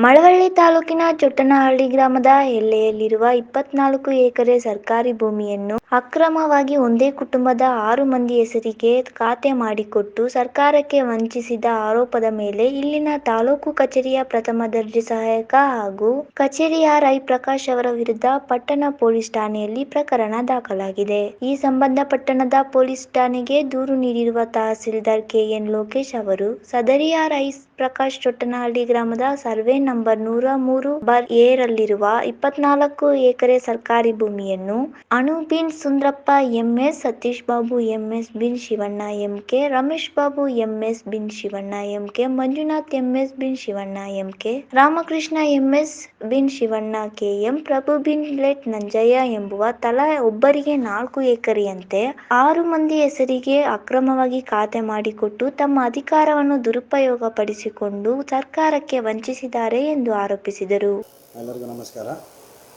ಮಳವಳ್ಳಿ ತಾಲೂಕಿನ ಚೊಟ್ಟನಹಳ್ಳಿ ಗ್ರಾಮದ ಎಲ್ಲೆಯಲ್ಲಿರುವ ಇಪ್ಪತ್ನಾಲ್ಕು ಎಕರೆ ಸರ್ಕಾರಿ ಭೂಮಿಯನ್ನು ಅಕ್ರಮವಾಗಿ ಒಂದೇ ಕುಟುಂಬದ ಆರು ಮಂದಿ ಹೆಸರಿಗೆ ಖಾತೆ ಮಾಡಿಕೊಟ್ಟು ಸರ್ಕಾರಕ್ಕೆ ವಂಚಿಸಿದ ಆರೋಪದ ಮೇಲೆ ಇಲ್ಲಿನ ತಾಲೂಕು ಕಚೇರಿಯ ಪ್ರಥಮ ದರ್ಜೆ ಸಹಾಯಕ ಹಾಗೂ ಕಚೇರಿಯ ಆರ್ಐ ಪ್ರಕಾಶ್ ಅವರ ವಿರುದ್ಧ ಪಟ್ಟಣ ಪೊಲೀಸ್ ಠಾಣೆಯಲ್ಲಿ ಪ್ರಕರಣ ದಾಖಲಾಗಿದೆ. ಈ ಸಂಬಂಧ ಪಟ್ಟಣದ ಪೊಲೀಸ್ ಠಾಣೆಗೆ ದೂರು ನೀಡಿರುವ ತಹಸೀಲ್ದಾರ್ ಕೆಎನ್ ಲೋಕೇಶ್ ಅವರು, ಸದರಿ ಆರ್ಐ ಪ್ರಕಾಶ್ ಚೊಟ್ಟನಹಳ್ಳಿ ಗ್ರಾಮದ ಸರ್ವೆ ನಂಬರ್ ನೂರ ಮೂರು ಬಾರ್ ಏರಲ್ಲಿರುವ ರಲ್ಲಿರುವ ಇಪ್ಪತ್ನಾಲ್ಕು ಎಕರೆ ಸರ್ಕಾರಿ ಭೂಮಿಯನ್ನು ಅನು ಸುಂದ್ರಪ್ಪ ಎಂಎಸ್, ಸತೀಶ್ ಬಾಬು ಎಂಎಸ್ ಬಿನ್ ಶಿವಣ್ಣ ಎಂಕೆ, ರಮೇಶ್ ಬಾಬು ಎಂಎಸ್ ಬಿನ್ ಶಿವಣ್ಣ ಎಂಕೆ, ಮಂಜುನಾಥ್ ಎಂಎಸ್ ಬಿನ್ ಶಿವಣ್ಣ ಎಂಕೆ, ರಾಮಕೃಷ್ಣ ಎಂಎಸ್ ಬಿನ್ ಶಿವಣ್ಣ ಕೆಎಂ, ಪ್ರಭು ಬಿನ್ ಲೆಟ್ ನಂಜಯ್ಯ ಎಂಬುವ ತಲಾ ಒಬ್ಬರಿಗೆ ನಾಲ್ಕು ಎಕರೆಯಂತೆ ಆರು ಮಂದಿ ಹೆಸರಿಗೆ ಅಕ್ರಮವಾಗಿ ಖಾತೆ ಮಾಡಿಕೊಟ್ಟು ತಮ್ಮ ಅಧಿಕಾರವನ್ನು ದುರುಪಯೋಗಪಡಿಸಿಕೊಂಡು ಸರ್ಕಾರಕ್ಕೆ ವಂಚಿಸಿದ್ದಾರೆ ಎಂದು ಆರೋಪಿಸಿದರು. ಎಲ್ಲರಿಗೂ ನಮಸ್ಕಾರ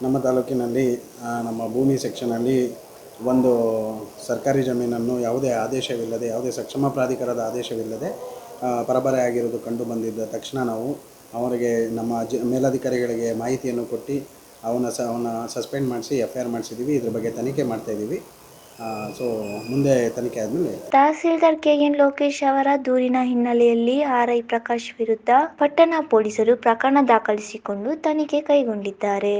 ನಮ್ಮ ತಾಲೂಕಿನಲ್ಲಿ ನಮ್ಮ ಭೂಮಿ ಸೆಕ್ಷನಲ್ಲಿ ಒಂದು ಸರ್ಕಾರಿ ಜಮೀನನ್ನು ಯಾವುದೇ ಆದೇಶವಿಲ್ಲದೆ, ಯಾವುದೇ ಸಕ್ಷಮ ಪ್ರಾಧಿಕಾರದ ಆದೇಶವಿಲ್ಲದೆ ಆಗಿರೋದು ಕಂಡು ಬಂದಿದ್ದ ತಕ್ಷಣ ನಾವು ಅವರಿಗೆ ನಮ್ಮ ಜ, ಮೇಲಧಿಕಾರಿಗಳಿಗೆ ಮಾಹಿತಿಯನ್ನು ಕೊಟ್ಟು ಅವನ ಸ ಅವನ ಸಸ್ಪೆಂಡ್ ಮಾಡಿಸಿ ಎಫ್ ಐ ಆರ್ ಮಾಡಿಸಿದ್ದೀವಿ ಇದ್ರ ಬಗ್ಗೆ ತನಿಖೆ ಮಾಡ್ತಾಯಿದ್ದೀವಿ ಸೊ, ಮುಂದೆ ತನಿಖೆ ಆದಮೇಲೆ ತಹಸೀಲ್ದಾರ್ ಕೆಎನ್ ಲೋಕೇಶ್ ಅವರ ದೂರಿನ ಹಿನ್ನೆಲೆಯಲ್ಲಿ ಆರ್ಐ ಪ್ರಕಾಶ್ ವಿರುದ್ಧ ಪಟ್ಟಣ ಪೊಲೀಸರು ಪ್ರಕರಣ ದಾಖಲಿಸಿಕೊಂಡು ತನಿಖೆ ಕೈಗೊಂಡಿದ್ದಾರೆ.